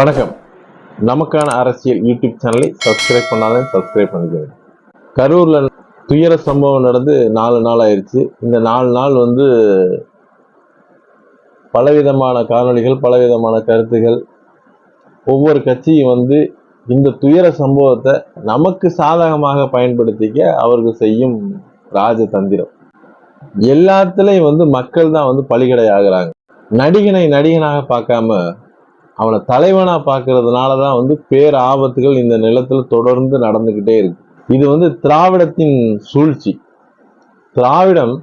வணக்கம். நமக்கான அரசியல் யூடியூப் சேனலை சப்ஸ்கிரைப் பண்ணாலும் சப்ஸ்கிரைப் பண்ணிக்கோங்க. கரூர்ல துயர சம்பவம் நடந்து நாலு நாள் ஆயிடுச்சு இந்த நாலு நாள் வந்து பலவிதமான காணொளிகள் பலவிதமான கருத்துகள். ஒவ்வொரு கட்சியும் வந்து இந்த துயர சம்பவத்தை நமக்கு சாதகமாக பயன்படுத்திக்க அவர்கள் செய்யும் ராஜதந்திரம். எல்லாத்துலயும் வந்து மக்கள் தான் வந்து பலிகடை ஆகிறாங்க. நடிகனை நடிகனாக பார்க்காம அவனை தலைவனாக பார்க்கறதுனால தான் வந்து பேர் ஆபத்துகள் இந்த நிலத்தில் தொடர்ந்து நடந்துக்கிட்டே இருக்கு. இது வந்து திராவிடத்தின் சூழ்ச்சி. திராவிடம்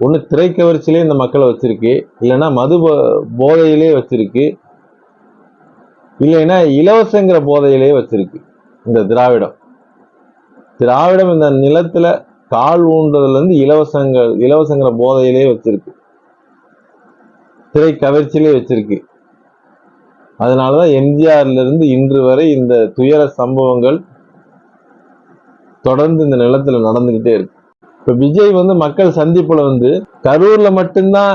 ஒன்று திரைக்கவர்ச்சியிலே இந்த மக்களை வச்சிருக்கு இல்லைன்னா மது போதையிலே வச்சிருக்கு இல்லைன்னா இலவசங்கிற போதையிலே வச்சிருக்கு இந்த திராவிடம். திராவிடம் இந்த நிலத்துல கால் ஊன்றதுலேருந்து இலவசங்கள் இலவசங்கிற போதையிலே வச்சிருக்கு. திரை கவர்ச்சியிலே வச்சிருக்கு. அதனாலதான் எம்ஜிஆர்ல இருந்து இன்று வரை இந்த துயர சம்பவங்கள் தொடர்ந்து இந்த நிலத்துல நடந்துகிட்டே இருக்கு. இப்ப விஜய் வந்து மக்கள் சந்திப்புல வந்து கரூர்ல மட்டும்தான்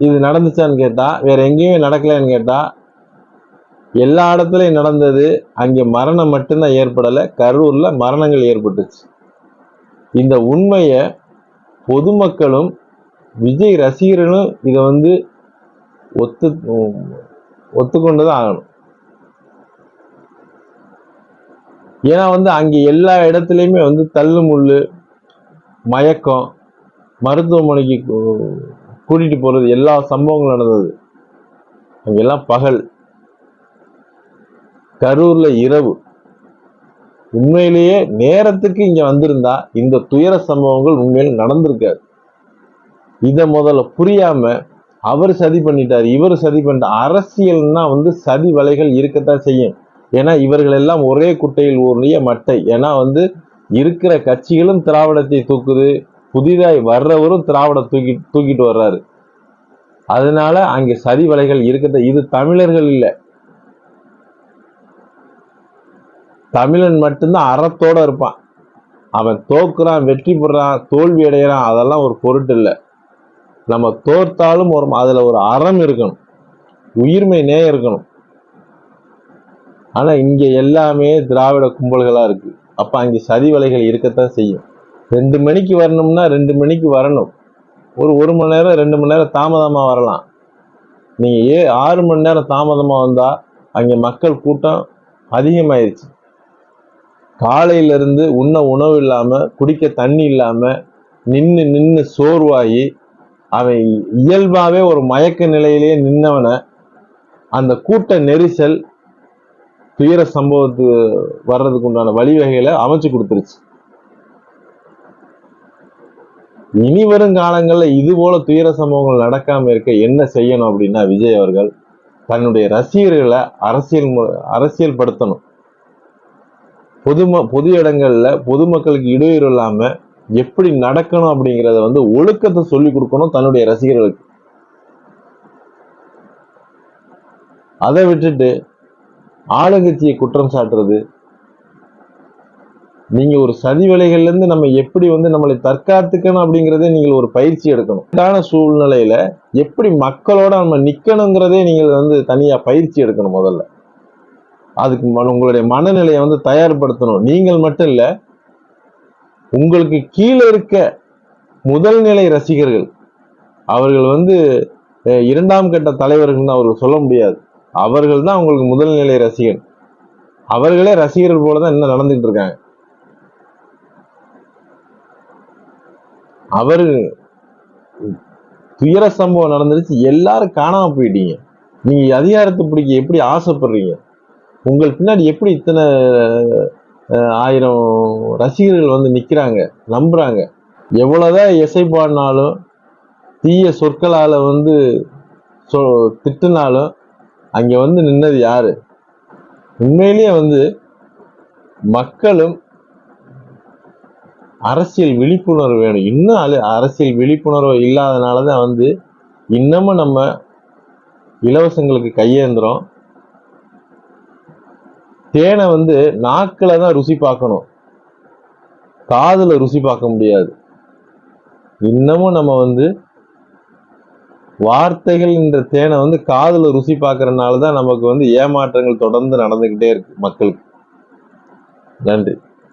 இது நடந்துச்சான்னு கேட்டா வேற எங்கேயுமே நடக்கலைன்னு கேட்டா எல்லா இடத்துலையும் நடந்தது அங்கே மரணம் மட்டும்தான் ஏற்படலை கரூர்ல மரணங்கள் ஏற்பட்டுச்சு. இந்த உண்மையை பொதுமக்களும் விஜய் ரசிகர்களும் இதை வந்து ஒத்து ஒத்துக்கொண்டு தான் ஆகணும். ஏன்னா வந்து அங்கே எல்லா இடத்துலையுமே வந்து தள்ளு முள்ளு மயக்கம் மருத்துவமனைக்கு கூட்டிகிட்டு போகிறது எல்லா சம்பவங்களும் நடந்தது. அங்கெல்லாம் பகல். கரூரில் இரவு. உண்மையிலேயே நேரத்துக்கு இங்கே வந்திருந்தா இந்த துயர சம்பவங்கள் உண்மையில் நடந்திருக்காது. இதை முதல்ல புரியாமல் அவர் சதி பண்ணிட்டார் இவர் சதி பண்ணிட்டார் அரசியல்னா வந்து சதி வலைகள் இருக்கத்தான் செய்யும். ஏன்னா இவர்கள் எல்லாம் ஒரே குட்டையில் ஊர்னிய மட்டை. ஏன்னா வந்து இருக்கிற கட்சிகளும் திராவிடத்தை தூக்குது புதிதாய் வர்றவரும் திராவிட தூக்கி தூக்கிட்டு வர்றாரு. அதனால அங்கே சதி வலைகள் இருக்கத்த இது தமிழர்கள் இல்லை. தமிழன் மட்டும்தான் அறத்தோட இருப்பான். அவன் தோக்குறான் வெற்றி பெறான் தோல்வி அடைகிறான் அதெல்லாம் ஒரு பொருட்டு இல்லை. நம்ம தோற்றாலும் ஒரு அதில் ஒரு அறம் இருக்கணும். உயிர்மை நேயம் இருக்கணும். ஆனால் இங்கே எல்லாமே திராவிட கும்பல்களாக இருக்குது அப்போ அங்கே சதி வலைகள் இருக்கத்தான் செய்யும். ரெண்டு மணிக்கு வரணும்னா ரெண்டு மணிக்கு வரணும். ஒரு ஒரு மணி நேரம் ரெண்டு மணி நேரம் தாமதமாக வரலாம். நீங்கள் ஏ ஆறு மணி நேரம் தாமதமாக வந்தால் அங்கே மக்கள் கூட்டம் அதிகமாயிருச்சு. காலையிலேருந்து உண்ண உணவு இல்லாமல் குடிக்க தண்ணி இல்லாமல் நின்று நின்று சோர்வாகி அவன் இயல்பாகவே ஒரு மயக்க நிலையிலேயே நின்னவனை. அந்த கூட்ட நெரிசல் துயர சம்பவத்து வர்றதுக்கு உண்டான வழிவகைகளை அமைச்சு கொடுத்துருச்சு. இனி வரும் காலங்களில் இது போல துயர சம்பவங்கள் நடக்காம இருக்க என்ன செய்யணும் அப்படின்னா விஜய் அவர்கள் தன்னுடைய ரசிகர்களை அரசியல் மு- அரசியல் படுத்தணும் பொதும பொது இடங்கள்ல பொதுமக்களுக்கு இடையூறு இல்லாம எப்படி நடக்கணும் அப்படிங்கிறத வந்து ஒழுக்கத்தை சொல்லி கொடுக்கணும் தன்னுடைய ரசிகர்களுக்கு. அதை விட்டுட்டு ஆளுங்கட்சியை குற்றம் சாட்டுறது. நீங்க ஒரு சதி வேலைகள்ல இருந்து நம்ம எப்படி வந்து நம்மளை தற்காத்துக்கணும் அப்படிங்கறதே நீங்கள் ஒரு பயிற்சி எடுக்கணும். இதான சூழ்நிலையில எப்படி மக்களோட நம்ம நிக்கணுங்கிறதே நீங்கள் வந்து தனியா பயிற்சி எடுக்கணும் முதல்ல. அதுக்கு உங்களுடைய மனநிலையை வந்து தயார்படுத்தணும். நீங்கள் மட்டும் இல்லை உங்களுக்கு கீழே இருக்க முதல் நிலை ரசிகர்கள் அவர்கள் வந்து இரண்டாம் கட்ட தலைவர்கள்னு அவர்கள் சொல்ல முடியாது. அவர்கள் தான் உங்களுக்கு முதல் நிலை ரசிகர் அவர்களே ரசிகர்கள் போல தான் இன்னும் நடந்துகிட்டு இருக்காங்க. அவர் துயர சம்பவம் நடந்துருச்சு. எல்லாரும் காணாம போயிட்டீங்க. நீங்க அதிகாரத்தை பிடிக்க எப்படி ஆசைப்படுறீங்க? உங்கள் பின்னாடி எப்படி இத்தனை ஆயிரம் ரசிகர்கள் வந்து நிற்கிறாங்க நம்புகிறாங்க எவ்வளோதான் இசை பாடினாலும் தீய சொற்களால் வந்து சொ திட்டுனாலும் அங்கே வந்து நின்னது யார்? உண்மையிலேயே வந்து மக்களும் அரசியல் விழிப்புணர்வு வேணும். இன்னும் அல- அரசியல் விழிப்புணர்வு இல்லாதனால தான் வந்து இன்னமும் நம்ம இலவசங்களுக்கு கையேந்துறோம் தேனை வந்து நாக்கில் தான் ருசி பார்க்கணும். காதில் ருசி பார்க்க முடியாது. இன்னமும் நம்ம வந்து வார்த்தைகள் என்ற தேனை வந்து காதில் ருசி பார்க்கறதுனால தான் நமக்கு வந்து ஏமாற்றங்கள் தொடர்ந்து நடந்துக்கிட்டே இருக்கு மக்களுக்கு. நன்றி.